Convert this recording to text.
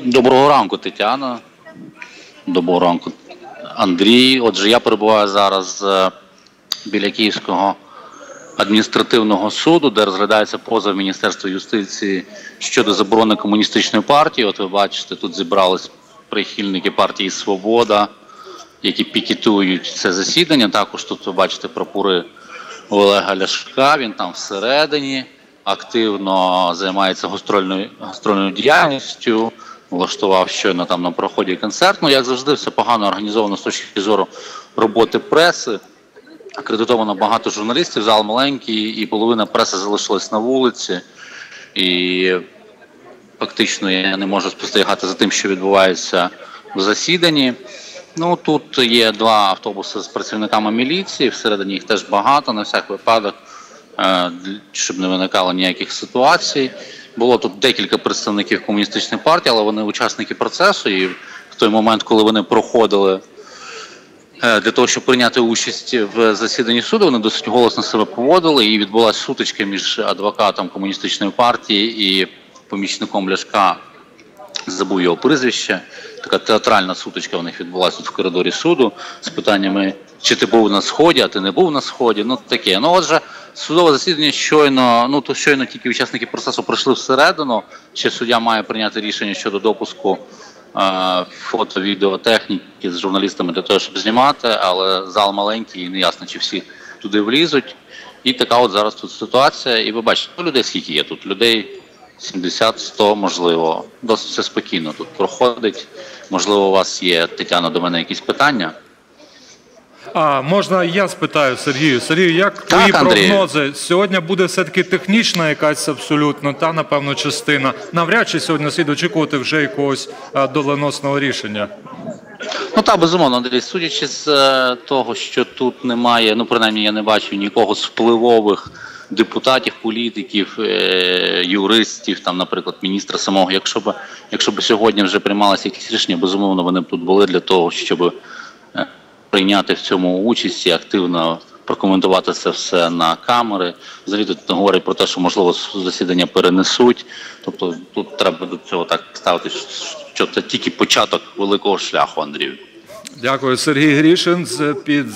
Доброго ранку, Тетяна. Доброго ранку, Андрій. Отже, я перебуваю зараз е, біля Київського адміністративного суду, де розглядається позов Міністерства юстиції щодо заборони комуністичної партії. От ви бачите, тут зібрались прихильники партії Свобода, які пікетують це засідання. Також тут ви бачите прапори Олега Ляшка. Він там всередині активно займається гастрольною, гастрольною діяльністю. Влаштував щойно там на проході концерт. Ну, як завжди, все погано організовано з точки зору роботи преси. Акредитовано багато журналістів, зал маленький, і половина преси залишилась на вулиці. І фактично я не можу спостерігати за тим, що відбувається в засіданні. Ну тут є два автобуси з працівниками міліції, всередині їх теж багато, на всяк випадок, е, щоб не виникало ніяких ситуацій. Було тут декілька представників комуністичної партії, але вони учасники процесу. І в той момент, коли вони проходили е, для того, щоб прийняти участь в засіданні суду, вони досить голосно себе поводили, і відбулася сутичка між адвокатом комуністичної партії і помічником Ляшка забув його прізвище. Така театральна сутичка у них відбулася тут в коридорі суду з питаннями, чи ти був на сході, а ти не був на сході. Ну таке. Ну отже, судове засідання щойно, ну то щойно тільки учасники процесу прийшли всередину. Ще суддя має прийняти рішення щодо допуску е, фото, відеотехніки з журналістами для того, щоб знімати, але зал маленький і не ясно, чи всі туди влізуть. І така от зараз тут ситуація. І ви бачите, ну, людей скільки є тут? Людей 70-100, можливо. Досить все спокійно тут проходить. Можливо, у вас є, Тетяна, до мене якісь питання? А можна я спитаю Сергію? Сергію, як твої Андрію. прогнози? Сьогодні буде все-таки технічна якась абсолютно та напевно частина. Навряд чи сьогодні слід очікувати вже якогось а, доленосного рішення. Ну так, безумовно, Андрій, судячи з е, того, що тут немає, ну принаймні я не бачу нікого з впливових депутатів, політиків, е, юристів, там, наприклад, міністра самого. Якщо б, якщо б сьогодні вже приймалися якісь рішення, безумовно, вони б тут були для того, щоб прийняти в цьому участь і активно прокоментувати це все на камери. Взагалі тут говорять про те, що можливо засідання перенесуть. Тобто тут треба до цього так ставити, що це тільки початок великого шляху, Андрію. Дякую, Сергій Грішин під